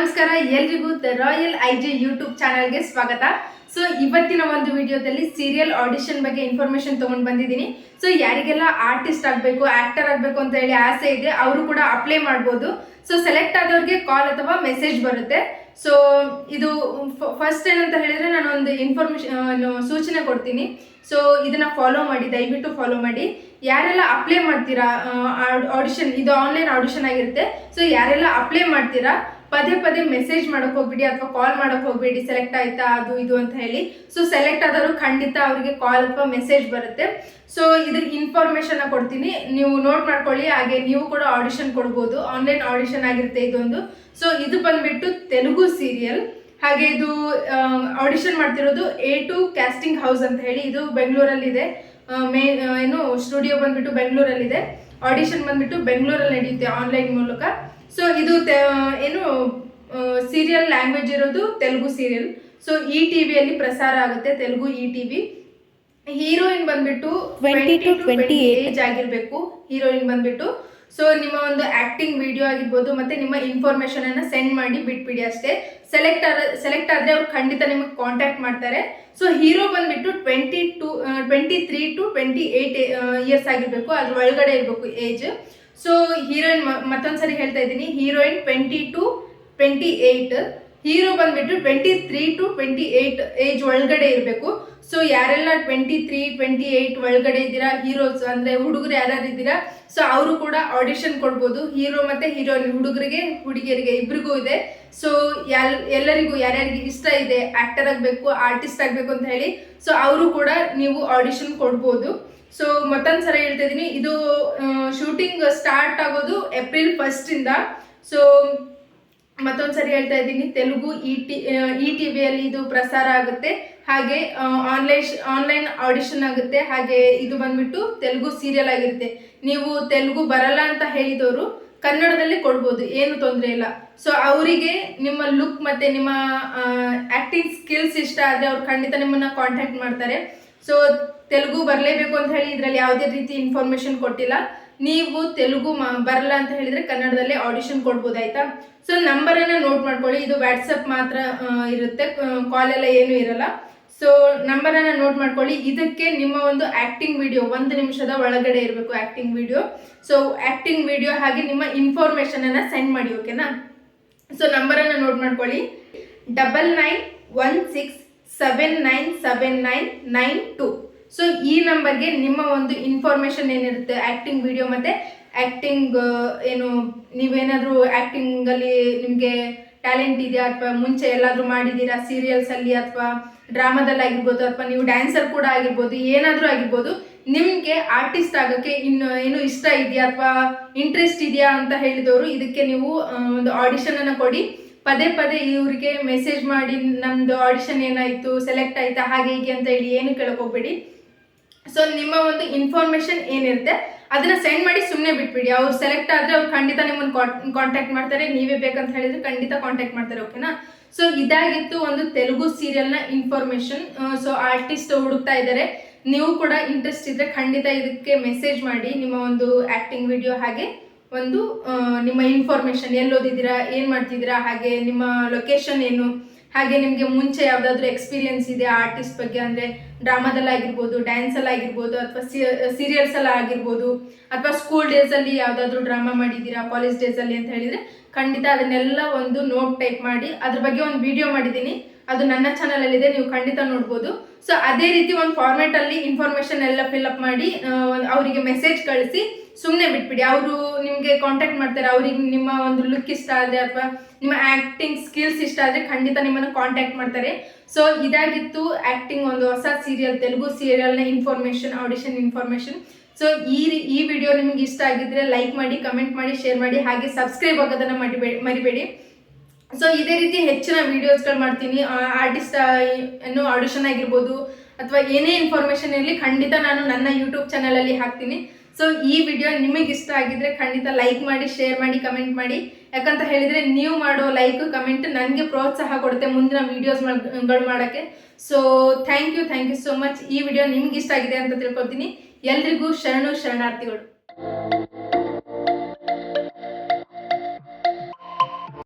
ನಮಸ್ಕಾರ, ಎಲ್ರಿಗೂ the royal I J YouTube ಚಾನಲ್ಗೆ ಸ್ವಾಗತ. ಸೊ ಇವತ್ತಿನ ಒಂದು ವಿಡಿಯೋದಲ್ಲಿ ಸೀರಿಯಲ್ ಆಡಿಷನ್ ಬಗ್ಗೆ ಇನ್ಫಾರ್ಮೇಶನ್ ತೊಗೊಂಡು ಬಂದಿದ್ದೀನಿ. ಸೊ ಯಾರಿಗೆಲ್ಲ ಆರ್ಟಿಸ್ಟ್ ಆಗಬೇಕು ಆಕ್ಟರ್ ಆಗಬೇಕು ಅಂತ ಹೇಳಿ ಆಸೆ ಇದೆ, ಅವರು ಕೂಡ ಅಪ್ಲೈ ಮಾಡ್ಬೋದು. ಸೊ ಸೆಲೆಕ್ಟ್ ಆದವ್ರಿಗೆ ಕಾಲ್ ಅಥವಾ ಮೆಸೇಜ್ ಬರುತ್ತೆ. ಸೊ ಇದು ಫಸ್ಟ್ ಏನಂತ ಹೇಳಿದರೆ ನಾನು ಒಂದು ಇನ್ಫಾರ್ಮೇಶನ್ ಸೂಚನೆ ಕೊಡ್ತೀನಿ. ಸೊ ಇದನ್ನು ಫಾಲೋ ಮಾಡಿ, ದಯವಿಟ್ಟು ಫಾಲೋ ಮಾಡಿ. ಯಾರೆಲ್ಲ ಅಪ್ಲೈ ಮಾಡ್ತೀರಾ ಆಡಿಷನ್ ಇದು ಆನ್ಲೈನ್ ಆಡಿಷನ್ ಆಗಿರುತ್ತೆ. ಸೊ ಯಾರೆಲ್ಲ ಅಪ್ಲೈ ಮಾಡ್ತೀರಾ ಪದೇ ಪದೇ ಮೆಸೇಜ್ ಮಾಡೋಕೆ ಹೋಗ್ಬಿಡಿ ಅಥವಾ ಕಾಲ್ ಮಾಡೋಕೆ ಹೋಗ್ಬೇಡಿ ಸೆಲೆಕ್ಟ್ ಆಯ್ತಾ, ಅದು ಇದು ಅಂತ ಹೇಳಿ. ಸೊ ಸೆಲೆಕ್ಟ್ ಆದವರು ಖಂಡಿತ ಅವರಿಗೆ ಕಾಲ್ ಅಥವಾ ಮೆಸೇಜ್ ಬರುತ್ತೆ. ಸೊ ಇದ್ರ ಇನ್ಫಾರ್ಮೇಶನ್ ಕೊಡ್ತೀನಿ. ನೀವು ನೋಟ್ ಮಾಡ್ಕೊಳ್ಳಿ, ಹಾಗೆ ನೀವು ಕೂಡ ಆಡಿಷನ್ ಕೊಡ್ಬೋದು. ಆನ್ಲೈನ್ ಆಡಿಷನ್ ಆಗಿರುತ್ತೆ ಇದೊಂದು. ಸೊ ಇದು ಬಂದ್ಬಿಟ್ಟು ತೆಲುಗು ಸೀರಿಯಲ್ ಹಾಗೆ ಇದು ಆಡಿಷನ್ ಮಾಡ್ತಿರೋದು ಎ ಟು ಕ್ಯಾಸ್ಟಿಂಗ್ ಹೌಸ್ ಅಂತ ಹೇಳಿ. ಇದು ಬೆಂಗಳೂರಲ್ಲಿದೆ. ಮೇ ಏನು ಸ್ಟುಡಿಯೋ ಬಂದ್ಬಿಟ್ಟು ಬೆಂಗಳೂರಲ್ಲಿದೆ. ಆಡಿಷನ್ ಬಂದ್ಬಿಟ್ಟು ಬೆಂಗಳೂರಲ್ಲಿ ನಡೆಯುತ್ತೆ ಆನ್ಲೈನ್ ಮೂಲಕ. ಸೊ ಇದು ಏನು ಸೀರಿಯಲ್ ಲ್ಯಾಂಗ್ವೇಜ್ ಇರೋದು ತೆಲುಗು ಸೀರಿಯಲ್ ಸೊ ಇ ಟಿವಿಯಲ್ಲಿ ಪ್ರಸಾರ ಆಗುತ್ತೆ ತೆಲುಗು ಇ ಟಿವಿ ಹೀರೋಯಿನ್ ಬಂದ್ಬಿಟ್ಟು ಟ್ವೆಂಟಿ ಟು ಟ್ವೆಂಟಿ ಏಜ್ ಆಗಿರ್ಬೇಕು ಹೀರೋಯಿನ್ ಬಂದ್ಬಿಟ್ಟು. ಸೊ ನಿಮ್ಮ ಒಂದು ಆಕ್ಟಿಂಗ್ ವಿಡಿಯೋ ಆಗಿರ್ಬೋದು ಮತ್ತೆ ನಿಮ್ಮ ಇನ್ಫಾರ್ಮೇಶನ್ ಅನ್ನ ಸೆಂಡ್ ಮಾಡಿ ಬಿಟ್ಬಿಡಿ ಅಷ್ಟೇ. ಸೆಲೆಕ್ಟ್ ಆದ ಸೆಲೆಕ್ಟ್ ಆದ್ರೆ ಅವ್ರು ಖಂಡಿತ ನಿಮಗೆ ಕಾಂಟ್ಯಾಕ್ಟ್ ಮಾಡ್ತಾರೆ. ಸೊ ಹೀರೋ ಬಂದ್ಬಿಟ್ಟು twenty to twenty three to twenty eight years ಆಗಿರ್ಬೇಕು ಅದ್ರ ಒಳಗಡೆ ಇರಬೇಕು ಏಜ್ ಸೊ ಹೀರೋಯಿನ್ ಮತ್ತೊಂದ್ಸರಿ ಹೇಳ್ತಾ ಇದ್ದೀನಿ. Heroine twenty to twenty eight hero ಬಂದ್ಬಿಟ್ಟು twenty three to twenty eight age ಒಳಗಡೆ ಇರಬೇಕು. ಸೊ ಯಾರೆಲ್ಲ ಟ್ವೆಂಟಿ ತ್ರೀ ಟ್ವೆಂಟಿ ಏಯ್ಟ್ ಒಳಗಡೆ ಇದ್ದೀರಾ? ಹೀರೋಸ್ ಅಂದರೆ ಹುಡುಗರು ಯಾರ್ಯಾರು ಇದ್ದೀರಾ? ಸೊ ಅವರು ಕೂಡ ಆಡಿಷನ್ ಕೊಡ್ಬೋದು. ಹೀರೋ ಮತ್ತು ಹೀರೋಯಿನ್ ಹುಡುಗರಿಗೆ, ಹುಡುಗಿಯರಿಗೆ ಇಬ್ರಿಗೂ ಇದೆ. ಸೊ ಎಲ್ ಎಲ್ಲರಿಗೂ ಯಾರ್ಯಾರಿಗೆ ಇಷ್ಟ ಇದೆ ಆ್ಯಕ್ಟರ್ ಆಗಬೇಕು ಆರ್ಟಿಸ್ಟ್ ಆಗಬೇಕು ಅಂತ ಹೇಳಿ ಸೊ ಅವರು ಕೂಡ ನೀವು ಆಡಿಷನ್ ಕೊಡ್ಬೋದು. ಸೊ ಮತ್ತೊಂದು ಸಲ ಹೇಳ್ತಾ ಇದ್ದೀನಿ ಇದು ಶೂಟಿಂಗ್ ಸ್ಟಾರ್ಟ್ ಆಗೋದು ಏಪ್ರಿಲ್ ಫಸ್ಟಿಂದ ಸೊ ಮತ್ತೊಂದು ಸರಿ ಹೇಳ್ತಾ ಇದ್ದೀನಿ Telugu E T E T ವಿಯಲ್ಲಿ ಇದು ಪ್ರಸಾರ ಆಗುತ್ತೆ. ಹಾಗೆ ಆನ್ಲೈನ್ ಆನ್ಲೈನ್ ಆಡಿಷನ್ ಆಗುತ್ತೆ. ಹಾಗೆ ಇದು ಬಂದ್ಬಿಟ್ಟು ತೆಲುಗು ಸೀರಿಯಲ್ ಆಗಿರುತ್ತೆ. ನೀವು ತೆಲುಗು ಬರಲ್ಲ ಅಂತ ಹೇಳಿದವರು ಕನ್ನಡದಲ್ಲಿ ಕೊಡ್ಬೋದು. ಏನು ತೊಂದರೆ ಇಲ್ಲ. ಸೊ ಅವರಿಗೆ ನಿಮ್ಮ ಲುಕ್ ಮತ್ತೆ ನಿಮ್ಮ ಆ್ಯಕ್ಟಿಂಗ್ ಸ್ಕಿಲ್ಸ್ ಇಷ್ಟ ಆದರೆ ಅವ್ರು ಖಂಡಿತ ನಿಮ್ಮನ್ನ ಕಾಂಟ್ಯಾಕ್ಟ್ ಮಾಡ್ತಾರೆ. ಸೊ ತೆಲುಗು ಬರಲೇಬೇಕು ಅಂತ ಹೇಳಿ ಇದರಲ್ಲಿ ಯಾವುದೇ ರೀತಿ ಇನ್ಫಾರ್ಮೇಶನ್ ಕೊಟ್ಟಿಲ್ಲ. ನೀವು ತೆಲುಗು ಬರಲ್ಲ ಅಂತ ಹೇಳಿದ್ರೆ ಕನ್ನಡದಲ್ಲೇ ಆಡಿಷನ್ ಕೊಡ್ಬೋದು ಆಯ್ತಾ ಸೊ ನಂಬರನ್ನು ನೋಟ್ ಮಾಡ್ಕೊಳ್ಳಿ. ಇದು ವಾಟ್ಸಪ್ ಮಾತ್ರ ಇರುತ್ತೆ. ಕಾಲ್ ಎಲ್ಲ ಏನು ಇರಲ್ಲ. ಸೊ ನಂಬರನ್ನು ನೋಟ್ ಮಾಡ್ಕೊಳ್ಳಿ. ಇದಕ್ಕೆ ನಿಮ್ಮ ಒಂದು ಆ್ಯಕ್ಟಿಂಗ್ ವಿಡಿಯೋ ಒಂದು ನಿಮಿಷದ ಒಳಗಡೆ ಇರಬೇಕು acting video so acting video ಹಾಗೆ ನಿಮ್ಮ ಇನ್ಫಾರ್ಮೇಷನನ್ನು ಸೆಂಡ್ ಮಾಡಿ ಓಕೆನಾ ಸೊ ನಂಬರನ್ನು ನೋಟ್ ಮಾಡ್ಕೊಳ್ಳಿ. Double nine one six seven nine seven nine nine two so ಈ ನಂಬರ್ಗೆ ನಿಮ್ಮ ಒಂದು ಇನ್ಫಾರ್ಮೇಷನ್ ಏನಿರುತ್ತೆ? ಆ್ಯಕ್ಟಿಂಗ್ ವಿಡಿಯೋ ಮತ್ತು ಆ್ಯಕ್ಟಿಂಗ್ ಏನು, ನೀವೇನಾದರೂ ಆ್ಯಕ್ಟಿಂಗಲ್ಲಿ ನಿಮಗೆ ಟ್ಯಾಲೆಂಟ್ ಇದೆಯಾ? ಅಥವಾ ಮುಂಚೆ ಎಲ್ಲಾದರೂ ಮಾಡಿದ್ದೀರಾ? ಸೀರಿಯಲ್ಸಲ್ಲಿ ಅಥವಾ ಡ್ರಾಮಾದಲ್ಲಿ ಆಗಿರ್ಬೋದು, ಅಥವಾ ನೀವು ಡ್ಯಾನ್ಸರ್ ಕೂಡ ಆಗಿರ್ಬೋದು, ಏನಾದರೂ ಆಗಿರ್ಬೋದು, ನಿಮಗೆ ಆರ್ಟಿಸ್ಟ್ ಆಗೋಕ್ಕೆ ಇನ್ನು ಏನು ಇಷ್ಟ ಇದೆಯಾ? ಅಥವಾ ಇಂಟ್ರೆಸ್ಟ್ ಇದೆಯಾ ಅಂತ ಹೇಳಿದವರು, ಇದಕ್ಕೆ ನೀವು ಒಂದು ಆಡಿಷನನ್ನು ಕೊಡಿ. ಪದೇ ಪದೇ ಇವರಿಗೆ ಮೆಸೇಜ್ ಮಾಡಿ, ನಮ್ದು ಆಡಿಷನ್ ಏನಾಯಿತು ಸೆಲೆಕ್ಟ್ ಆಯ್ತಾ, ಹಾಗೆ ಹೀಗೆ ಅಂತ ಹೇಳಿ ಏನು ಕೇಳಕ್ ಹೋಗ್ಬೇಡಿ. ಸೊ ನಿಮ್ಮ ಒಂದು ಇನ್ಫಾರ್ಮೇಶನ್ ಏನಿರುತ್ತೆ, ಅದನ್ನ ಸೆಂಡ್ ಮಾಡಿ ಸುಮ್ಮನೆ ಬಿಟ್ಬಿಡಿ. ಅವ್ರು ಸೆಲೆಕ್ಟ್ ಆದ್ರೆ ಅವ್ರು ಖಂಡಿತ ನಿಮ್ಮನ್ನು ಕಾಂಟ್ಯಾಕ್ಟ್ ಮಾಡ್ತಾರೆ. ನೀವೇ ಬೇಕಂತ ಹೇಳಿದ್ರೆ ಖಂಡಿತ ಕಾಂಟ್ಯಾಕ್ಟ್ ಮಾಡ್ತಾರೆ ಓಕೆನಾ ಸೊ ಇದಾಗಿತ್ತು ಒಂದು ತೆಲುಗು ಸೀರಿಯಲ್ನ ಇನ್ಫಾರ್ಮೇಶನ್ ಸೊ ಆರ್ಟಿಸ್ಟ್ ಹುಡುಕ್ತಾ ಇದ್ದಾರೆ ನೀವು ಕೂಡ ಇಂಟ್ರೆಸ್ಟ್ ಇದ್ರೆ ಖಂಡಿತ ಇದಕ್ಕೆ ಮೆಸೇಜ್ ಮಾಡಿ, ನಿಮ್ಮ ಒಂದು ಆಕ್ಟಿಂಗ್ ವಿಡಿಯೋ ಹಾಗೆ. ಒಂದು ನಿಮ್ಮ ಇನ್ಫಾರ್ಮೇಶನ್ ಎಲ್ಲಿ ಓದಿದ್ದೀರಾ, ಏನು ಮಾಡ್ತಿದ್ದೀರಾ, ಹಾಗೆ ನಿಮ್ಮ ಲೊಕೇಶನ್ ಏನು, ಹಾಗೆ ನಿಮಗೆ ಮುಂಚೆ ಯಾವುದಾದ್ರೂ ಎಕ್ಸ್ಪೀರಿಯನ್ಸ್ ಇದೆ ಆರ್ಟಿಸ್ಟ್ ಬಗ್ಗೆ ಅಂದರೆ ಡ್ರಾಮಾದಲ್ಲಿ ಆಗಿರ್ಬೋದು ಡ್ಯಾನ್ಸಲ್ಲಿ ಆಗಿರ್ಬೋದು ಅಥವಾ ಸೀರಿಯಲ್ಸ್ ಎಲ್ಲ ಆಗಿರ್ಬೋದು, ಅಥವಾ ಸ್ಕೂಲ್ ಡೇಸಲ್ಲಿ ಯಾವುದಾದ್ರೂ ಡ್ರಾಮಾ ಮಾಡಿದ್ದೀರಾ ಕಾಲೇಜ್ ಡೇಸಲ್ಲಿ ಅಂತ ಹೇಳಿದರೆ ಖಂಡಿತ ಅದನ್ನೆಲ್ಲ ಒಂದು ನೋಟ್ ಟೈಪ್ ಮಾಡಿ, ಅದ್ರ ಬಗ್ಗೆ ಒಂದು ವಿಡಿಯೋ ಮಾಡಿದ್ದೀನಿ. ಅದು ನನ್ನ ಚಾನಲಲ್ಲಿದೆ ನೀವು ಖಂಡಿತ ನೋಡ್ಬೋದು. ಸೊ ಅದೇ ರೀತಿ ಒಂದು ಫಾರ್ಮೇಟಲ್ಲಿ ಇನ್ಫಾರ್ಮೇಷನ್ ಎಲ್ಲ ಫಿಲ್ಅಪ್ ಮಾಡಿ ಅವರಿಗೆ ಮೆಸೇಜ್ ಕಳಿಸಿ ಸುಮ್ಮನೆ ಬಿಟ್ಬಿಡಿ. ಅವರು ನಿಮಗೆ ಕಾಂಟ್ಯಾಕ್ಟ್ ಮಾಡ್ತಾರೆ, ಅವ್ರಿಗೆ ನಿಮ್ಮ ಒಂದು ಲುಕ್ ಇಷ್ಟ ಆದರೆ ಅಥವಾ ನಿಮ್ಮ ಆ್ಯಕ್ಟಿಂಗ್ ಸ್ಕಿಲ್ಸ್ ಇಷ್ಟ ಆದರೆ ಖಂಡಿತ ನಿಮ್ಮನ್ನು ಕಾಂಟ್ಯಾಕ್ಟ್ ಮಾಡ್ತಾರೆ. ಸೊ ಇದಾಗಿತ್ತು ಆ್ಯಕ್ಟಿಂಗ್ ಒಂದು ಹೊಸ ಸೀರಿಯಲ್ ತೆಲುಗು ಸೀರಿಯಲ್ನ ಇನ್ಫಾರ್ಮೇಷನ್ ಆಡಿಷನ್ ಇನ್ಫಾರ್ಮೇಷನ್ ಸೊ ಈ ಈ ವಿಡಿಯೋ ನಿಮಗೆ ಇಷ್ಟ ಆಗಿದ್ರೆ ಲೈಕ್ ಮಾಡಿ ಕಮೆಂಟ್ ಮಾಡಿ ಶೇರ್ ಮಾಡಿ, ಹಾಗೆ ಸಬ್ಸ್ಕ್ರೈಬ್ ಆಗೋದನ್ನು ಮರಿಬೇಡಿ ಮರಿಬೇಡಿ. ಸೊ ಇದೇ ರೀತಿ ಹೆಚ್ಚಿನ ವಿಡಿಯೋಸ್ಗಳು ಮಾಡ್ತೀನಿ. ಆರ್ಟಿಸ್ಟ್ ಏನು ಆಡಿಷನ್ ಆಗಿರ್ಬೋದು ಅಥವಾ ಏನೇ ಇನ್ಫಾರ್ಮೇಷನ್ ಇರಲಿ, ಖಂಡಿತ ನಾನು ನನ್ನ ಯೂಟ್ಯೂಬ್ ಚಾನಲಲ್ಲಿ ಹಾಕ್ತೀನಿ. ಸೊ ಈ ವಿಡಿಯೋ ನಿಮಗೆ ಇಷ್ಟ ಆಗಿದ್ರೆ ಖಂಡಿತ ಲೈಕ್ ಮಾಡಿ ಶೇರ್ ಮಾಡಿ ಕಮೆಂಟ್ ಮಾಡಿ. ಯಾಕಂತ ಹೇಳಿದ್ರೆ ನೀವು ಮಾಡೋ ಲೈಕ್ ಕಮೆಂಟ್ ನನಗೆ ಪ್ರೋತ್ಸಾಹ ಕೊಡುತ್ತೆ ಮುಂದಿನ ವಿಡಿಯೋಸ್ಗಳು ಮಾಡೋಕ್ಕೆ. So thank you thank you so much ಈ ವಿಡಿಯೋ ನಿಮ್ಗೆ ಇಷ್ಟ ಆಗಿದೆ ಅಂತ ತಿಳ್ಕೊತೀನಿ ಎಲ್ರಿಗೂ ಶರಣು, ಶರಣಾರ್ಥಿಗಳು.